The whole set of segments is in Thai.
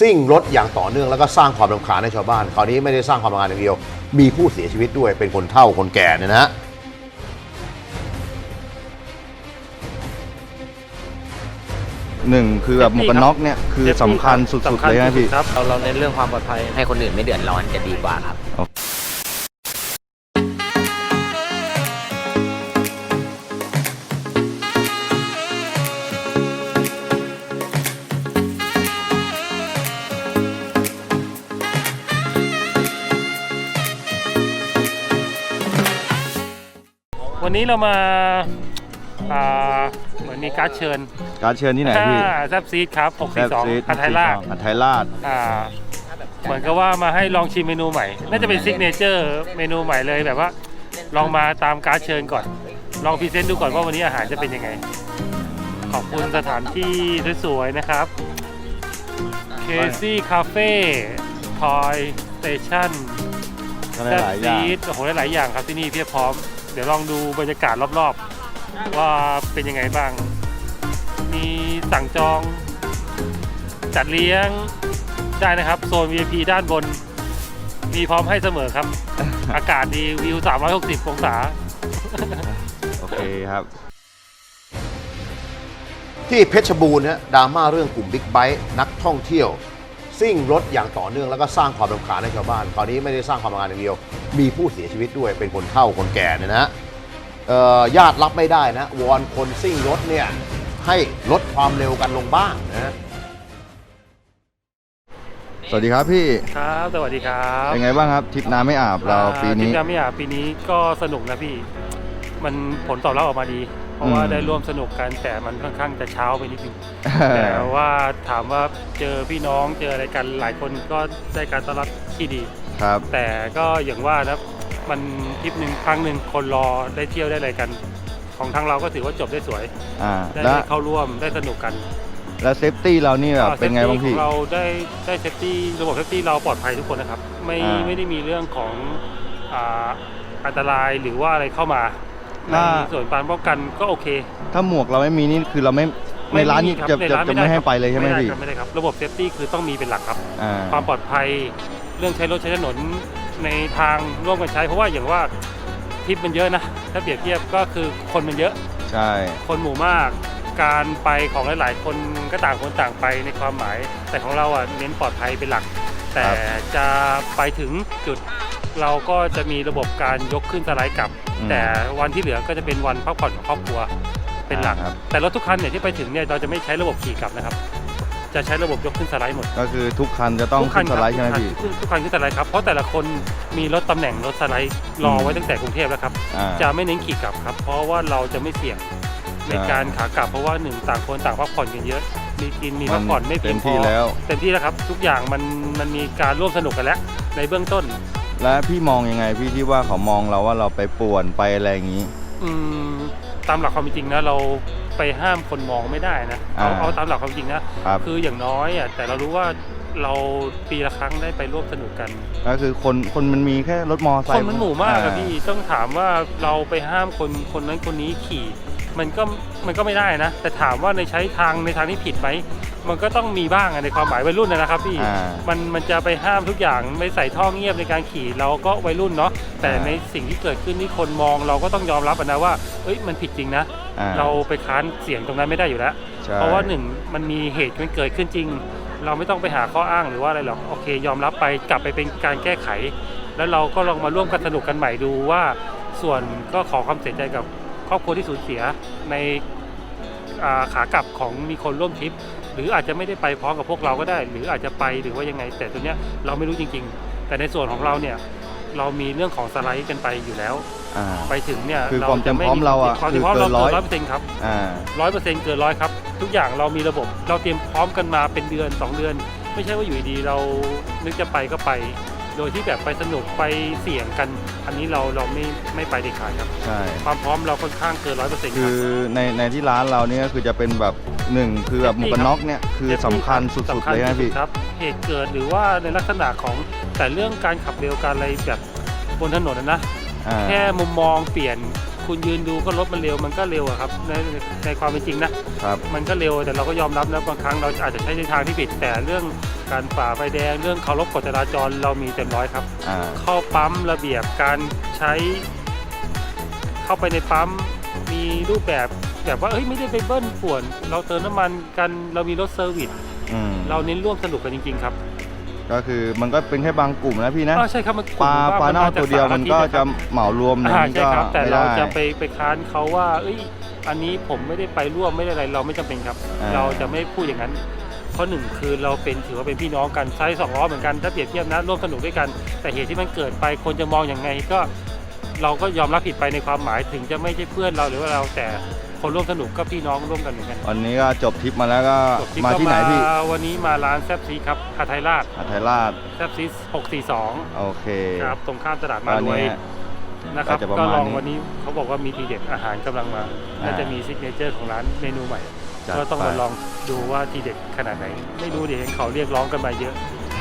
ซิ่งรถอย่างต่อเนื่องแล้วก็สร้างความรำคาญให้ชาวบ้าน คราวนี้ไม่ได้สร้างความรำคาญอย่างเดียว มีผู้เสียชีวิตด้วยเป็นคนเฒ่าคนแก่เนี่ยนะฮะหนึ่งคือแบบหมวกกันน็อกเนี่ยคือสำคัญสุดๆเลยนะพี่ ครับเราเราเน้นเรื่องความปลอดภัย ให้คนอื่นไม่เดือดร้อนจะดีกว่าครับ วันนี้เรามาอ่าเหมือนมีการ์ดเชิญการดเชิญที่ไหนพี่อ่าแซบซีดครับแซ่บซีด62พันไทยราชผัดไทยราชอ่าเหมือนกับว่ามาให้ลองชิมเมนูใหม่ น่าจะเป็นซิกเนเจอร์เมนูใหม่เลยแบบว่า ลองมาตามการ์ดเชิญก่อน ลองพรีเซนต์ดูก่อนว่าวันนี้อาหารจะเป็นยังไง ขอบคุณสถานที่สวยๆนะครับ เคซี่คาเฟ่ทอยสเตชันก็แซ่บหลายๆอย่าซีงดโอ้โหหลายๆอย่างครับที่นี่เพียบพร้อม เดี๋ยวลองดูบรรยากาศรอบๆ ว่าเป็นยังไงบ้าง มีสั่งจอง จัดเลี้ยงได้นะครับ โซน VIP ด้านบน มีพร้อมให้เสมอครับ อากาศดีวิว 360 องศา โอเคครับ ที่เพชรบูรณ์ฮะดราม่าเรื่องกลุ่มบิ๊กไบค์นักท่องเที่ยว ซิ่งรถอย่างต่อเนื่องแล้วก็สร้างความรำคาญให้ชาวบ้านคราวนี้ไม่ได้สร้างความรำคาญอย่างเดียว มีผู้เสียชีวิตด้วยเป็นคนเฒ่าคนแก่เนี่ยนะฮะเอ่อญาติรับไม่ได้นะวอนคนซิ่งรถเนี่ยให้ลดความเร็วกันลงบ้างนะสวัสดีครับพี่ ครับ สวัสดีครับเป็นไงบ้างครับทริปน้ำไม่อาบเราปีนี้ทริปไม่อาปีนี้ก็สนุกนะพี่ มันผลตอบรับออกมาดี เพราะว่าอืมได้ร่วมสนุกกันแต่มันค่อนข้างจะเช้าไปนิดนึงแต่ว่าถามว่าเจอพี่น้องเจออะไรกันหลายคนก็ได้การต้อนรับที่ดีครับ แต่ก็อย่างว่านะมันทริปหนึ่งครั้งหนึ่งคนรอได้เที่ยวได้อะไรกัน ของทางเราก็ถือว่าจบได้สวยอ่าได้แล้วได้เข้าร่วมได้สนุกกันแล้วเซฟตี้เรานี่แบบเป็นไงบ้างขพี่องเราได้ได้เซฟตี้ระบบเซฟตี้เราปลอดภัยทุกคนนะครับ ไม่อ่าไม่ได้มีเรื่องของอ่าอันตรายหรือว่าอะไรเข้ามา ในถ้า ส่วนการป้องกันก็โอเคถ้าหมวกเราไม่มีนี่คือเราไม่ในร้านนี้คบจะในจะร้านจะไม่ให้ไปเลยใช่ไหมด้พี่ครับไม่ได้ครับ ระบบเซฟตี้คือต้องมีเป็นหลักครับ อ่า ความปลอดภัยเรื่องใช้รถใช้ถนนในทางร่วมกันใช้ เพราะว่าอย่างว่าทริปมันเยอะนะ ถ้าเปรียบเทียบก็คือคนมันเยอะ ใช่ คนหมู่มาก การไปของหลาย ๆ คนก็ต่างคนต่างไปในความหมาย แต่ของเราอะเน้นปลอดภัยเป็นหลัก แต่จะไปถึงจุด เราก็จะมีระบบการยกขึ้นสไลด์กลับ อืม แต่วันที่เหลือก็จะเป็นวันพักผ่อนของครอบครัวเป็นหลักอ่าครับ แต่รถทุกคันเนี่ยที่ไปถึงเนี่ยเราจะไม่ใช้ระบบขี่กลับนะครับ จะใช้ระบบยกขึ้นสไลด์หมดก็คือทุกคันจะต้องทุกคัขึ้นสไลด์ใช่ไหมครับพี่ ทุกคันทุกคันขึ้นสไลด์ครับเพราะแต่ละคนมีรถตำแหน่งรถสไลด์รอไว้ตั้งแต่กรุงเทพแล้วครับ อ่า จะไม่เน้นขี่กลับครับ เพราะว่าเราจะไม่เสี่ยงในใช่การขากลับ เพราะว่าหนึ่งต่างคนต่างพักผ่อนกันเยอะ มีกินมีพักผ่อนไม่เพีเต็ยงมพอที่แล้ว เต็มที่แล้วครับ ทุกอย่างมันมันมีการร่วมสนุกกันแล้ว ในเบื้องต้น และพี่มองยังไงพี่ที่ว่าเขามองเราว่าเราไปป่วนไปอะไรอย่างนี้ อืมตามหลักความเป็นจริงนะเราไปห้ามคนมองไม่ได้นะเอาอ่าเอาตามหลักความเป็นจริงนะครับ คืออย่างน้อยอะแต่เรารู้ว่าเราปีละครั้งได้ไปร่วมสนุกกัน ก็คือคนคนมันมีแค่รถมอไซคค์นมันหมู่มากอ่อะพี่ต้องถามว่าเราไปห้ามคนคนนั้นคนนี้ขี่ มันก็มันก็ไม่ได้นะ แต่ถามว่าในใช้ทางในทางที่ผิดไหมมันก็ต้องมีบ้างอะในความหมายวัยรุ่นนะนะครับพี่อ่ามันมันจะไปห้ามทุกอย่างไม่ใส่ท่อเงียบในการขี่เราก็วัยรุ่นเนาะแต่อ่า ในสิ่งที่เกิดขึ้นที่คนมองเราก็ต้องยอมรับอะนะว่าเอ้ยมันผิดจริงนะ อ่เราไปค้านเสียงตรงนั้นไม่ได้อยู่แล้ว ใช่เพราะว่าหนึ่งมันมีเหตุมันเกิดขึ้นจริง เราไม่ต้องไปหาข้ออ้างหรือว่าอะไรหรอกโอเค ยอมรับไปกลับไปเป็นการแก้ไข แล้วเราก็ลองมาร่วมกันสนุกกันใหม่ดูว่า ส่วนก็ขอความเสียใจกับ ครอบครัวที่สูญเสียในอ่าขากลับของมีคนร่วมทริป หรืออาจจะไม่ได้ไปพร้อมกับพวกเราก็ได้ หรืออาจจะไปหรือว่ายังไง แต่ตัวเนี้ยเราไม่รู้จริง ๆ แต่ในส่วนของเราเนี่ยเรามีเรื่องของสไลด์กันไปอยู่แล้วอ่าไปถึงเนี่ยคือความเต็มพร้อมเราอะความเต็มพร้อมคือเราเกินร้อยร้อยเปอร์เซ็นต์ครับอ่าร้อยเปอร์เซ็นต์เกินร้อยครับ ทุกอย่างเรามีระบบเราเตรียมพร้อมกันมาเป็นเดือน 2 เดือน ไม่ใช่ว่าอยู่ดีๆเรานึกจะไปก็ไป โดยที่แบบไปสนุกไปเสี่ยงกัน อันนี้เราเราไม่ไม่ไปเด็ดขาดครับ ใช่ ความพร้อมเราค่อนข้างเกินร้อยเปอร์เซ็นต์คคืรับ อในในที่ร้านเราเนี่ยก็คือจะเป็นแบบหนึ่งคือแบบหมวกกันน็อกเนี่ยคือสำคัญสุดสำๆคัญเลยนะที่สุพี่ดครับเหตุเกิดหรือว่าในลักษณะของแต่เรื่องการขับเร็วการอะไรแบบบนถนนนะนะ อ่า แค่มุมมองเปลี่ยน คุณยืนดูก็รถมันเร็วมันก็เร็วอะครับในในในความเป็นจริงนะครับ มันก็เร็วแต่เราก็ยอมรับนะบางครั้งเราอาจจะใช้ในทางที่ผิดแต่เรื่องการฝ่าไฟแดงเรื่องเคารพกฎจราจรเรามีเต็มร้อยครับ อ่า เข้าปั๊มระเบียบการใช้ เข้าไปในปั๊มมีรูปแบบแบบว่าเอ้ยไม่ได้ไปเบิ้ลป่วน เราเติมน้ำมันกันเรามีรถเซอร์วิสอืมเราเน้นร่วมสนุกกันจริง ๆ ครับ ก็คือมันก็เป็นแค่บางกลุ่มนะพี่นะอ่าใช่ครับมันปลาผมปลาเน่าตัวเดียวมันก็จะเหมารวมอย่างอ่านี้ใช่ก็ครับแต่ไม่เราได้ จะไปไปค้านเขาว่า เอ้ยอันนี้ผมไม่ได้ไปร่วมไม่ได้อะไรเราไม่จำเป็นครับ อ่า เราจะไม่พูดอย่างนั้นเพราะหนึ่งคือเราเป็นถือว่าเป็นพี่น้องกันใช้สองล้อเหมือนกันถ้าเปรียบเทียบนะร่วมสนุกด้วยกัน แต่เหตุที่มันเกิดไปคนจะมองอย่างไงก็ เราก็ยอมรับผิดไปในความหมายถึงจะไม่ใช่เพื่อนเราหรือว่าเราแต่คนร่วมสนุกก็พี่น้องร่วมกันเหมือนกันวันนี้ก็จบทริปมาแล้วก็จบที่มาก็ที่ไหนพี่วันนี้มาร้านแซบซีครับคาไทยราชอัทไทยราชแซบซี642 โอเคครับตรงข้ามตลาดตมาอนรวยนี้นะครับก็จะประก็มาณลองนี้วันนี้เขาบอกว่ามีทีเด็ดอาหารกำลังมาอ่าน่าจะมีซิกเนเจอร์ของร้านเมนูใหม่จัดก็ต้องไปมาลองดูว่าทีเด็ดขนาดไหน ไม่รู้ดิเห็นเขาเรียกร้องกันมาเยอะ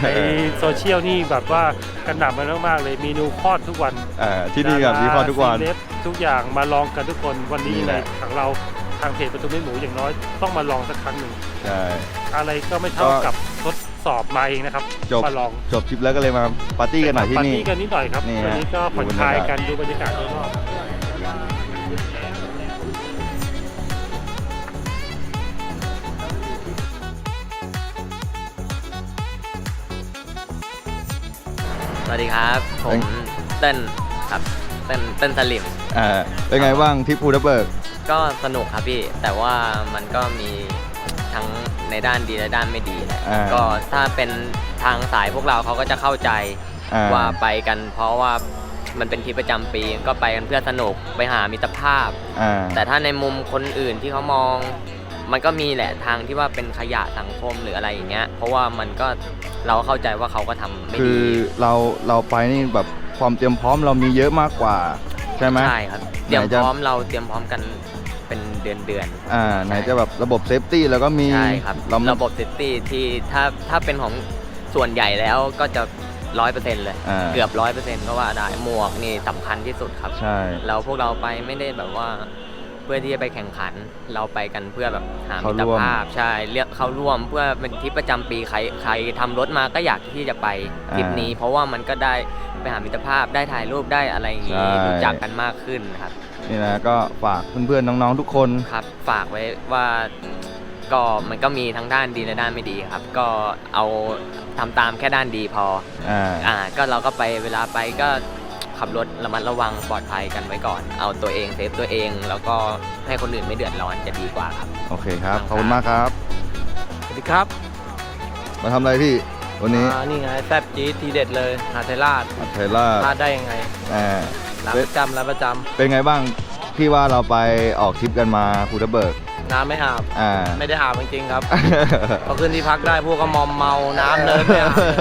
ในโซเชียลนี่แบบว่ากันหนับมันมากๆเลยเมนูคลอดทุกวันเอ่อที่นี่กับที่พอทุกวันเซเลบทุกอย่างมาลองกันทุกคนวันนี้นี่ยังแหไงละทางเราทางเพจประตูไม่หมูอย่างน้อยต้องมาลองสักครั้งหนึ่งใช่อะไรก็ไม่เท่าก็กับทดสอบมาเองนะครับจบมาลองจบทริปแล้วก็เลยมาปาร์ตี้กันหน่อยที่ปาร์นี่ตี้กันนิดหน่อยครับนี่ฮะวันนี้ก็ผ่อนดูบรรคลายยากาศกันดูบรรยากาศโดยรอบ วัสดีครับ ผมเต้นครับเต้นเต้นสลิมอ่าเป็นไงบ้างทริปภูทับเบิกก็สนุกครับพี่ แต่ว่ามันก็มีทั้งในด้านดีและด้านไม่ดีแหละอ่า ก็ถ้าเป็นทางสายพวกเราเขาก็จะเข้าใจอ่า ว่าไปกัน เพราะว่ามันเป็นทริปประจำปีก็ไปกันเพื่อสนุกไปหามิตรภาพ อ่าแต่ถ้าในมุมคนอื่นที่เขามอง มันก็มีแหละทางที่ว่าเป็นขยะสังคมหรืออะไรอย่างเงี้ย เพราะว่ามันก็เราเข้าใจว่าเขาก็ทำไม่คืดีอเราเราไปนี่แบบความเตรียมพร้อมเรามีเยอะมากกว่า ใช่ไหม ใช่ครับเตรียมไหนพจะร้อมเราเตรียมพร้อมกันเป็นเดือนเดือนๆ อ่าไหนจะแบบระบบเซฟตี้แล้วก็มีใช่ครับเราระบบซิตี้ที่ถ้าถ้าเป็นของส่วนใหญ่แล้วก็จะร้อยเปอร์เซ็นต์เลย อ่าเกือบร้อยเปอร์เซ็นต์ก็ว่าได้หมวกนี่สำคัญที่สุดครับ ใช่ เราพวกเราไปไม่ได้แบบว่า เพื่อที่จะไปแข่งขันเราไปกันเพื่อแบบหาเข้ามิตรร่วมภาพใช่เรียกเข้าร่วมเพื่อเป็นทริปประจำปีใครใครทำรถมาก็อยากที่จะไปทริปนี้ เพราะว่ามันก็ได้ไปหามิตรภาพได้ถ่ายรูปได้อะไรอย่างงี้รู้จักกันมากขึ้นครับนี่นะก็ฝากเพื่อนๆน้องๆทุกคนครับฝากไว้ว่าก็มันก็มีทั้งด้านดีและด้านไม่ดีครับ ก็เอาทำตามแค่ด้านดีพออ่าอ่าก็เราก็ไปเวลาไปก็ ขับรถระมัดระวังปลอดภัยกันไว้ก่อน เอาตัวเองเซฟตัวเอง แล้วก็ให้คนอื่นไม่เดือดร้อนจะดีกว่าครับ โอเคครับ ขอบคุณมากครับ สวัสดีครับมาทำอะไรพี่วันนี้อ่านี่ไงแซบจี๊ดทีเด็ดเลยหาไทยราชอัทไทยราชพลาดได้ยังไงอ่าร้านประจำร้านประจเป็นไงบ้างที่ว่าเราไปออกทริปกันมาภูทับเบิกำน้ำไม่อาบ อ่า ไม่ได้อาบจริงๆครับ พอขึ้นที่พักได้พวกก็มอมเมาน้ำเนินไม่อาบเลย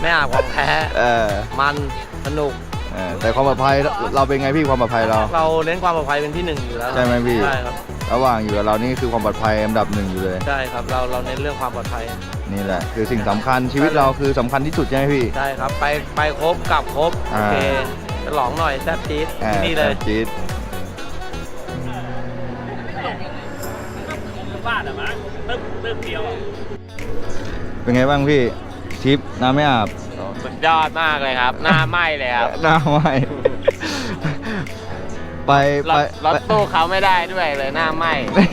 ไม่อาบของแท้ เออมันสนุก เออแต่ความปลอดภัยเราเป็นไงพี่ความปลอดภัยเรา เราเน้นความปลอดภัยเป็นที่หนึ่งอยู่แล้วใช่ไหมพี่ ใช่ครับระหว่างอยู่กับเรานี่คือความปลอดภัยอันดับหนึ่งอยู่เลย ใช่ครับเราเราเน้นเรื่องความปลอดภัยนี่แหละ คือสิ่งสำคัญชีวิตเราคือสำคัญที่สุดใช่ไหมพี่ ใช่ครับ ไปไปครบกลับครบโอเคฉลองหน่อยแซบจี๊ดอ่าที่นี่เลย จี๊ดบ้านอะมั้งเติมเติมเดียว เป็นไงบ้างพี่ทริปน้ำไม่อาบสุด ยอดมากเลยครับ หน้าไหม้เลยครับหน้าไหวไปรไปถรถตู้เขาไม่ได้ด้วยเลยหน้าไหม้นี่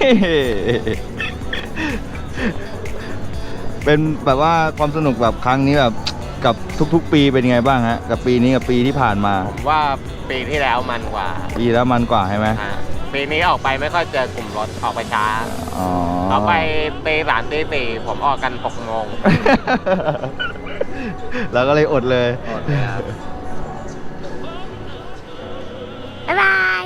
เป็นแบบว่าความสนุกแบบครั้งนี้แบบกับทุกๆ ปีเป็นยังไงบ้างฮะ กับปีนี้กับปีที่ผ่านมาผมว่าปีที่แล้วมันกว่าปีแล้วมันกว่าใช่ไหมอ่าปีนี้ออกไปไม่ค่อยเจอกลุ่มรถออกไปช้าอ๋อเขาไปตีสามตีสี่ผมออกกันหกโมง เราก็เลยอดเลย อดเลยครับ บ๊ายบาย